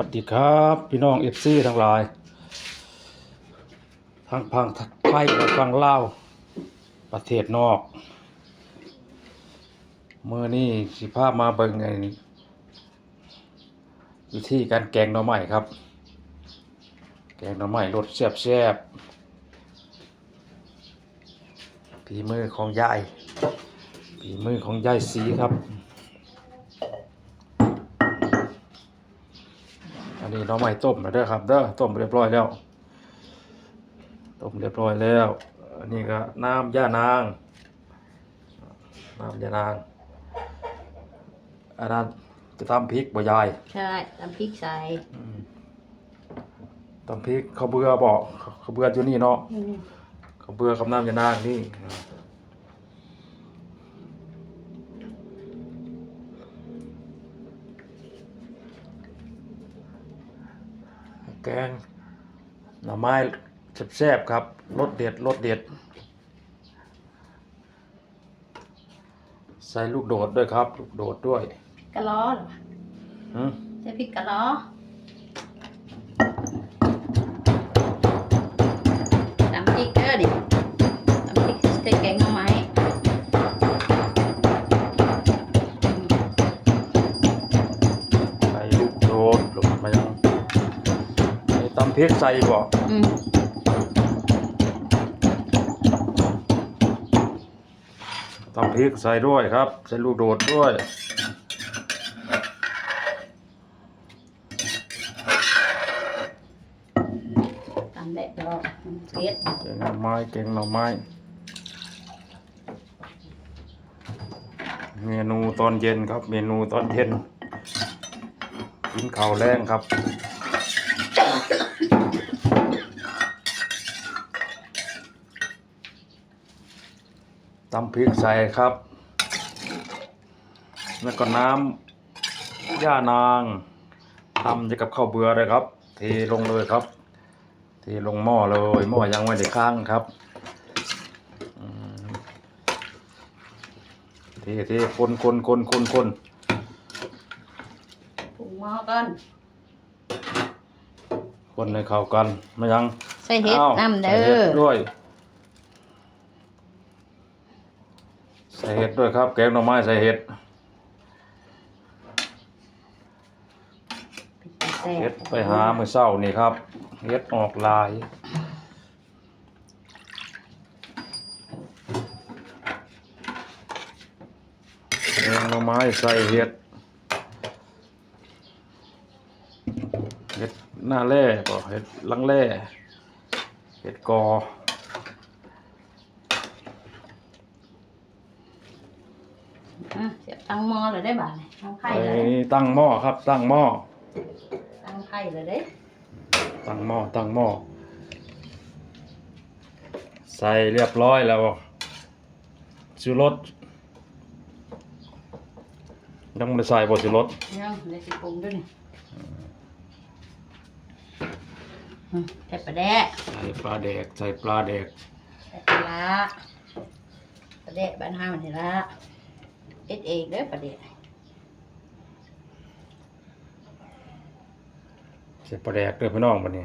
วัสดีครับพี่น้องเอฟซีทั้งหลายทั้งพังไทยและฟังลาวประเทศนอกเมื่อนี้สิภาพมาเบิ่งไงวิธีการแกงหน่อไม้ครับ แกงหน่อไม้รสแซ่บแซ่บๆฝีมือของยายฝีมือของยายสีครับ นนี้หน้องใหม่ต้มแล้วเด้อครับเด้อต้มเรียบร้อยแล้ว ต้มเรียบร้อยแล้วอันนี้ก็น้ำย่านาง น้ำย่านางอันนั้นจะทำพริกบ่ยายใช่ตำพริกใส่อืมตำพริกเขาวเบื่อบอกเขาวเบื่ออยู่นี่เนาะอืมเขาวเบื่อกับน้ำย่านางนี่ แกงหน่อไม้แซ่บๆครับรสเด็ดรสเด็ด ใส่ลูกโดดด้วยครับ ลูกโดดด้วยกะล้อเหรอหืมใช่พริกกะล้อำพริกใส่บ่อืมตำพริกใส่ด้วยครับ ใส่ลูกโดดด้วยตำแดดดอกเผ็ดเก่งหน่อไม้เก่งหน่อไม้ เมนูตอนเย็นครับ เมนูตอนเย็นกินข้าวแรงครับ ตำพริกใส่ครับ แล้วก็น้ำย่านางทำจะกับข้าวเบื่อเลยครับเทลงเลยครับเทลงหม้อเลยหม้อยังไม่ได้ข้างครับอืมเทเทคนคนคนคนคนปรุงหม้อก่อนคนให้เข้ากันไม่ยังใส่เห็ดอ้าวน้ำเด้ใส่เห็อดด้วย ใส่เห็ดด้วยครับแกงหน่อไม้ใส่เห็ดแซ่บเห็ดไปหาเมื่อเช้านี่ครับเห็ดออกลายแกงหน่อไม้ใส่เห็ดเห็ดหน้าแร่ป่ะเห็ดหลังแร่เห็ดกอ อะเสียบตั้งหม้อเลยได้บ่าเนี่ยตั้งไข่ไปเลยตั้งหม้อครับ ตั้งหม้อตั้งไข่เลยเด้ตั้งหม้อตั้งหม้อใส่เรียบร้อยแล้วชูรสยังไม่ได้ใส่บทชูรสยังเดี๋ยวสิปรุงด้วยนี่อืมใส่ปลาแดกใส่ปลาแดกใส่ปลาแดกใส่ปลาร้าปลาแดกบ้านห้ามันนี่ละ เอ็ดเองเด้อปลาแดกใส่ปลาแดกด้วยพี่น้องบัดนี้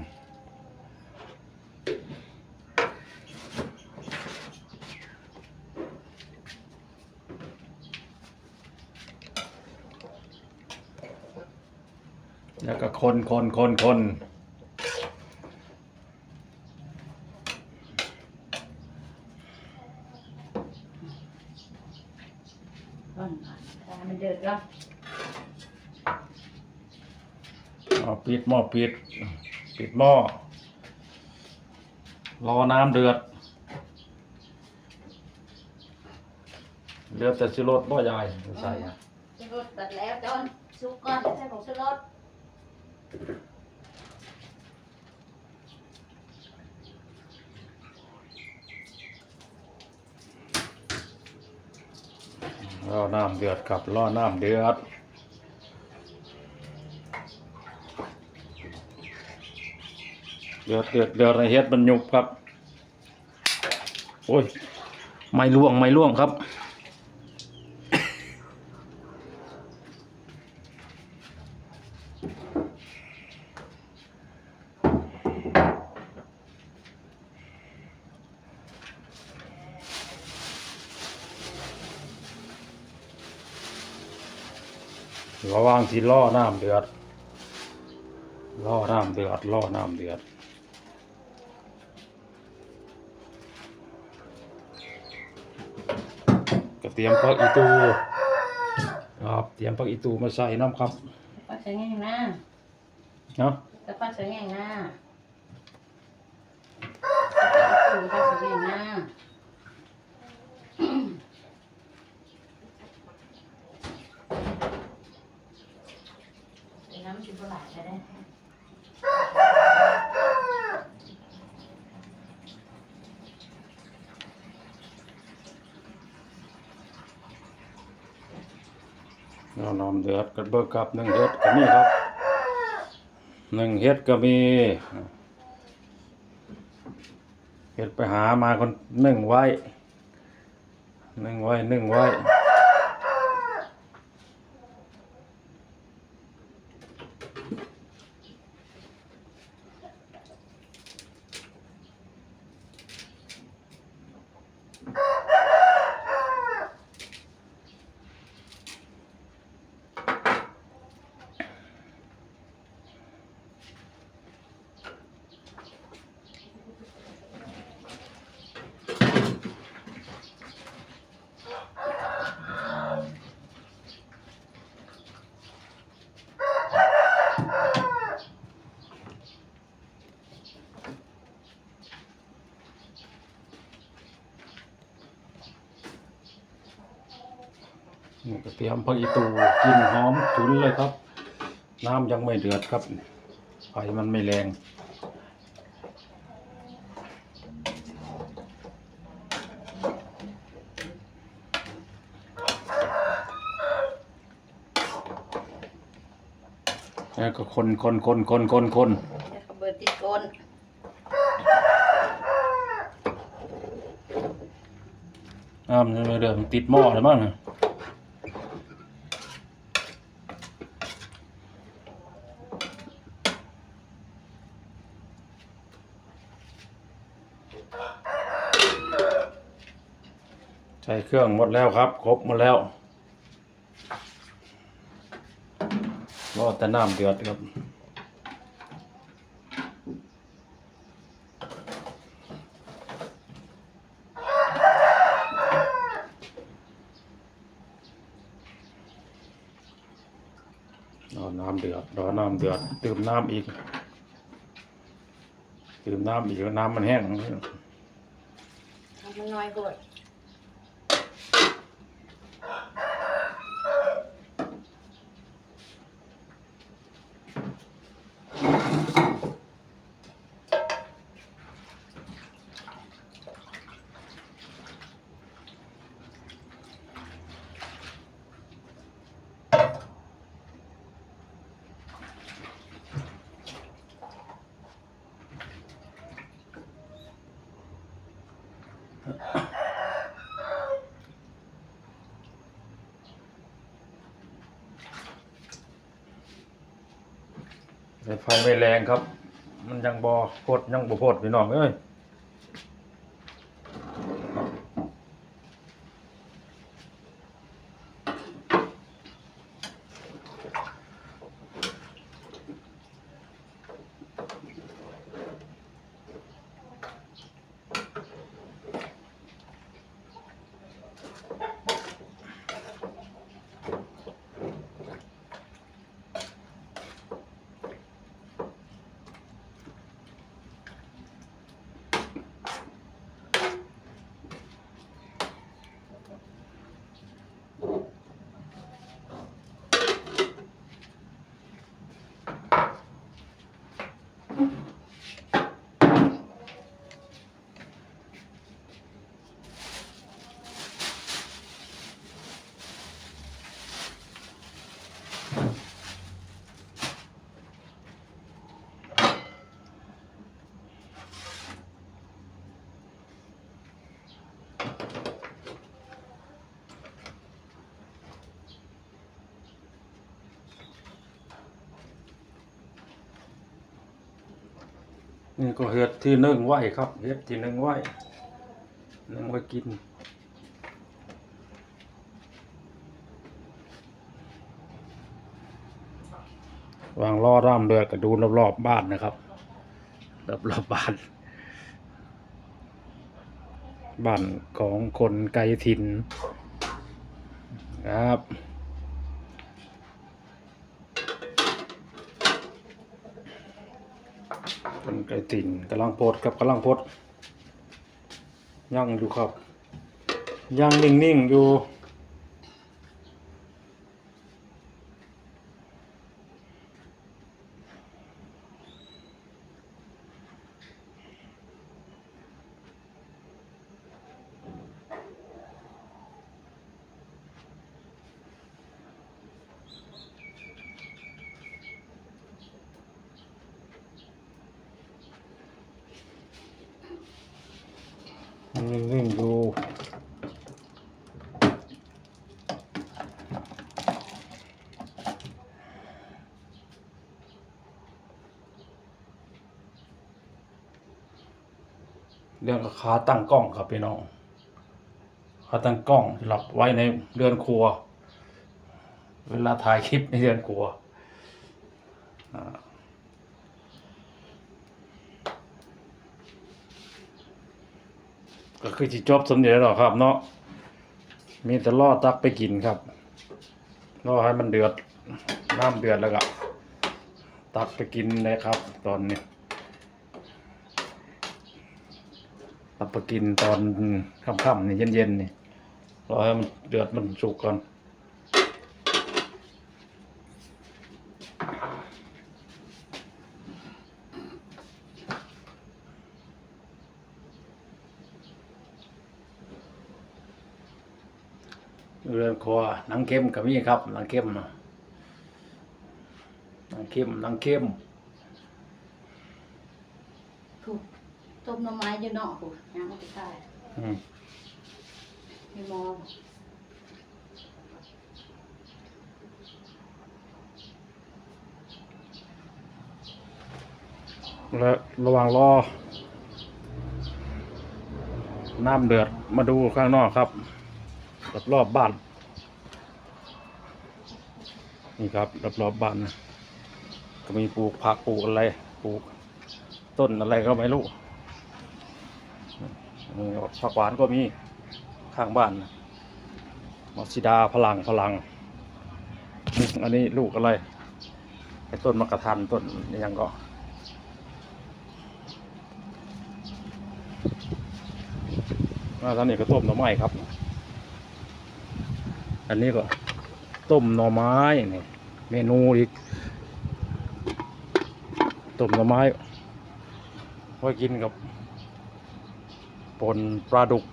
แล้วก็คนคนคนคน ร้อนก่อนแต่มันเดือดแล้ว เอา ปิดหม้อปิด ปิดหม้อ รอน้ำเดือดเดือดแต่ชิรสบ่ยายใส่อะชูรสตัดแล้วจอนซุกก่อนใส่ผงชูรสรอน้ำเดือดครับรอน้ำเดือด เดือดเดือดเดือดระเฮ็ดบรรยุบครับ โอ้ย ไม่ล่วงไม่ล่วงครับ ระวังที่ล่อน้ำเดือดล่อน้ำเดือดล่อน้ำเดือด รียมพักอีตูครับเตรียมพักอีตูมาใส่น้ำครับปัดใส่ง่ายนะเนาะแต่ปัดใส่ง่ายนะปัดใส่ง่ายนะเดี๋ยวน้ำชิบหลายจะได้ เราน้ำเดือดกันเบิกครับหนึ่งเฮ็ดก็มีครับหนึ่งเฮ็ดก็มีเฮ็ดไปหามาคนหนึ่งไว้หนึ่งไว้หนึ่งไว้ นี่ก็เตรียมผักอีตูกลินหอมฉุนเลยครับ น้ำยังไม่เดือดครับไฟมันไม่แรงแล้วก็คนคนคนคนคนคนเดี๋ยวเขาเบิดติดก้นน้ำมันไม่เดือดมันติดหม้อเลยมั้ง เครื่องหมดแล้วครับ ครบหมดแล้วรอแต่น้ำเดือดครับรอน้ำเดือดรอน้ำเดือดตื่มน้ำอีกตื่มน้ำอีกแล้วน้ำมันแห้งมันน้อยกดแไฟไม่แรงครับ มันยังบอพดยังบ่พดพี่น้องเอ้ย นี่ก็เห็ดที่นึ่งไว้ครับเห็ดที่นึ่งไว้นึ่งไว้กินวางล่อร่ำเดือดก็ดูรอบๆบ้านนะครับรอบๆบ้าน บ้านของคนไกลถิ่นครับ เป็นไก่ติ่นกำลังโพดครับกำลังโพดย่างอยู่ครับย่างนิ่งๆอยู่ ยังนิ่งอยู่เรื่องขาตั้งกล้องครับพี่น้องขาตั้งกล้องหลับไว้ในเรือนครัว เวลาถ่ายคลิปในเรือนครัวอ่า ก็คือจิจบสำเร็จแล้วหรอกครับเนาะมีแต่ล่อตักไปกินครับล่อให้มันเดือดน้ำเดือดแล้วก็ตักไปกินเลยครับ ตอนนี้ตักไปกินตอนค่ำๆนี่เย็นๆนี่รอให้มันเดือดมันสุกก่อน เรือนครัวหนั งเข้มกับมีครับหนังเข้มเนาะหนังเข้มหนังเข้มถูกต้มหน่อไม้อยู่เนาะผูยังไม่ได้อืมมีหมอแล้วระหว่างรอ น้ำเดือดมาดูข้างนอกครับรอบรอบๆบ้าน นี่ครับรอบรอบๆบ้านนะก็มีปลูกผักปลูกอะไรปลูกต้นอะไรก็ไม่รู้นี่ผักหวานก็มีข้างบ้านนะมอสซิดาพลังพลัง อันนี้ลูกอะไรไอ้ต้นมะกระทันต้นยังก็อ่าตอนนี้ก็ต้มหน่อไม้ครับ อันนี้ก็ ต้มหน่อไม้นี่เมนูอีกต้มหน่อไม้ไว้กินกับปนปลาดุก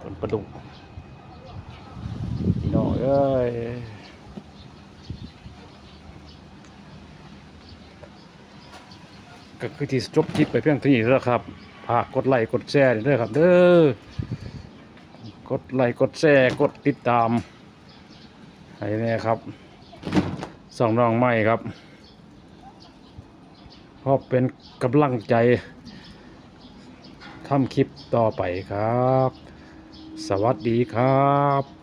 ปนปลาดุกพี่น้องเอ้ยก็คือที่จบคลิปไปเพียงเท่านี้แล้วครับฝากกดไลค์กดแชร์ด้วยครับ เด้อกดไลค์กดแชร์กดติดตาม ให้แน่ครับสองน้องใหม่ครับเพราะเป็นกำลังใจทำคลิปต่อไปครับ สวัสดีครับ